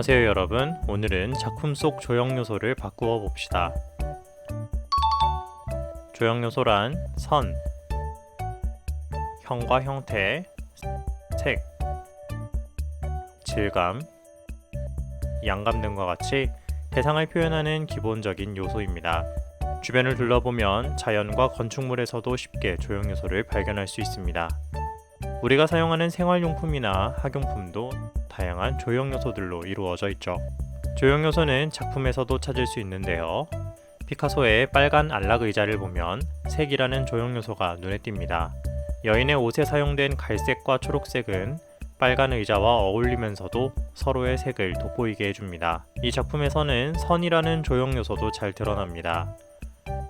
안녕하세요 여러분 오늘은 작품 속 조형 요소를 바꾸어 봅시다 조형 요소란 선, 형과 형태, 색, 질감, 양감 등과 같이 대상을 표현하는 기본적인 요소입니다. 주변을 둘러보면 자연과 건축물에서도 쉽게 조형 요소를 발견할 수 있습니다. 우리가 사용하는 생활용품이나 학용품도 다양한 조형 요소들로 이루어져 있죠. 조형 요소는 작품에서도 찾을 수 있는데요. 피카소의 빨간 안락 의자를 보면 색이라는 조형 요소가 눈에 띕니다. 여인의 옷에 사용된 갈색과 초록색은 빨간 의자와 어울리면서도 서로의 색을 돋보이게 해줍니다. 이 작품에서는 선이라는 조형 요소도 잘 드러납니다.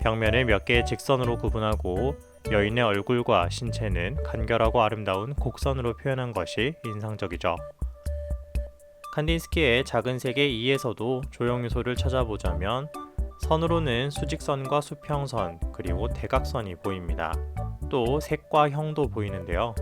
벽면을 몇 개의 직선으로 구분하고 여인의 얼굴과 신체는 간결하고 아름다운 곡선으로 표현한 것이 인상적이죠. 칸딘스키의 작은 세계 2에서도 조형 요소를 찾아보자면 선으로는 수직선과 수평선 그리고 대각선이 보입니다. 또 색과 형도 보이는데요.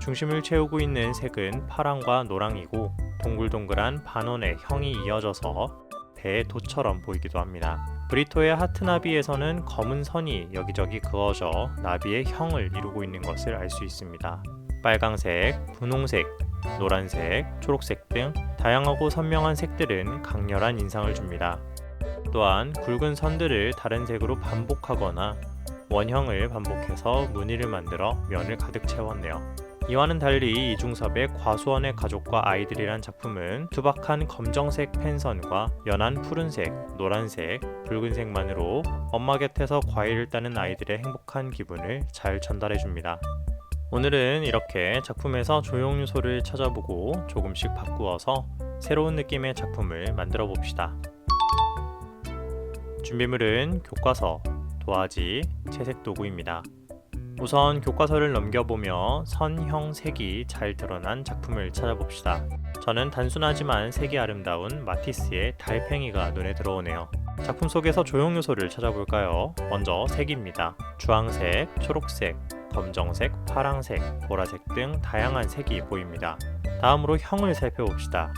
중심을 채우고 있는 색은 파랑과 노랑이고 동글동글한 반원의 형이 이어져서 배의 도처럼 보이기도 합니다. 브리토의 하트나비에서는 검은 선이 여기저기 그어져 나비의 형을 이루고 있는 것을 알 수 있습니다. 빨강색, 분홍색, 노란색, 초록색 등 다양하고 선명한 색들은 강렬한 인상을 줍니다. 또한 굵은 선들을 다른 색으로 반복하거나 원형을 반복해서 무늬를 만들어 면을 가득 채웠네요. 이와는 달리 이중섭의 과수원의 가족과 아이들이란 작품은 투박한 검정색 펜선과 연한 푸른색, 노란색, 붉은색만으로 엄마 곁에서 과일을 따는 아이들의 행복한 기분을 잘 전달해 줍니다. 오늘은 이렇게 작품에서 조형 요소를 찾아보고 조금씩 바꾸어서 새로운 느낌의 작품을 만들어 봅시다. 준비물은 교과서, 도화지, 채색 도구입니다. 우선 교과서를 넘겨보며 선, 형, 색이 잘 드러난 작품을 찾아봅시다. 저는 단순하지만 색이 아름다운 마티스의 달팽이가 눈에 들어오네요. 작품 속에서 조형 요소를 찾아볼까요? 먼저 색입니다. 주황색, 초록색, 검정색, 파랑색, 보라색 등 다양한 색이 보입니다. 다음으로 형을 살펴봅시다.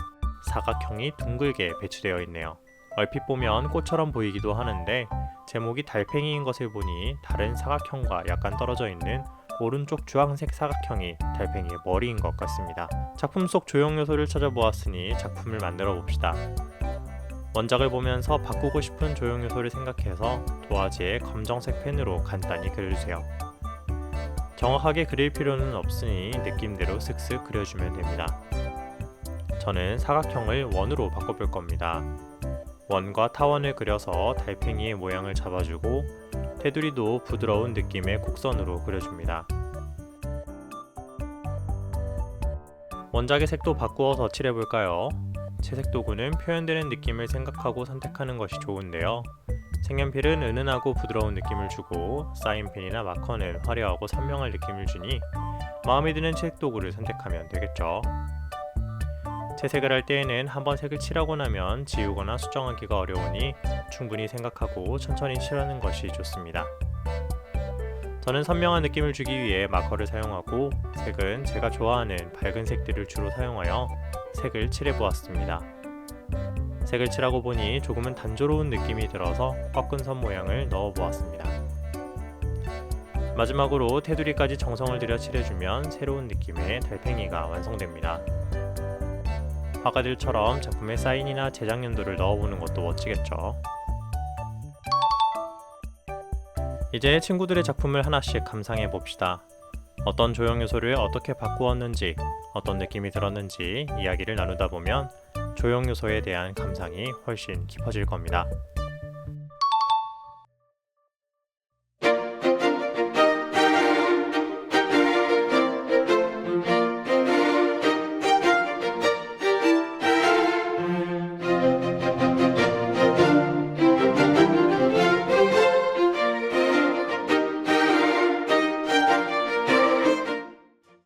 사각형이 둥글게 배치되어 있네요. 얼핏 보면 꽃처럼 보이기도 하는데 제목이 달팽이인 것을 보니 다른 사각형과 약간 떨어져 있는 오른쪽 주황색 사각형이 달팽이의 머리인 것 같습니다. 작품 속 조형 요소를 찾아보았으니 작품을 만들어 봅시다. 원작을 보면서 바꾸고 싶은 조형 요소를 생각해서 도화지에 검정색 펜으로 간단히 그려주세요. 정확하게 그릴 필요는 없으니 느낌대로 슥슥 그려주면 됩니다. 저는 사각형을 원으로 바꿔볼 겁니다. 원과 타원을 그려서 달팽이의 모양을 잡아주고 테두리도 부드러운 느낌의 곡선으로 그려줍니다. 원작의 색도 바꾸어서 칠해볼까요? 채색 도구는 표현되는 느낌을 생각하고 선택하는 것이 좋은데요. 색연필은 은은하고 부드러운 느낌을 주고 사인펜이나 마커는 화려하고 선명한 느낌을 주니 마음에 드는 채색 도구를 선택하면 되겠죠. 채색을 할 때에는 한번 색을 칠하고 나면 지우거나 수정하기가 어려우니 충분히 생각하고 천천히 칠하는 것이 좋습니다. 저는 선명한 느낌을 주기 위해 마커를 사용하고 색은 제가 좋아하는 밝은 색들을 주로 사용하여 색을 칠해 보았습니다. 색을 칠하고 보니 조금은 단조로운 느낌이 들어서 꺾은 선 모양을 넣어 보았습니다. 마지막으로 테두리까지 정성을 들여 칠해주면 새로운 느낌의 달팽이가 완성됩니다. 화가들처럼 작품에 사인이나 제작 연도를 넣어보는 것도 멋지겠죠. 이제 친구들의 작품을 하나씩 감상해 봅시다. 어떤 조형 요소를 어떻게 바꾸었는지, 어떤 느낌이 들었는지 이야기를 나누다 보면 조형 요소에 대한 감상이 훨씬 깊어질 겁니다.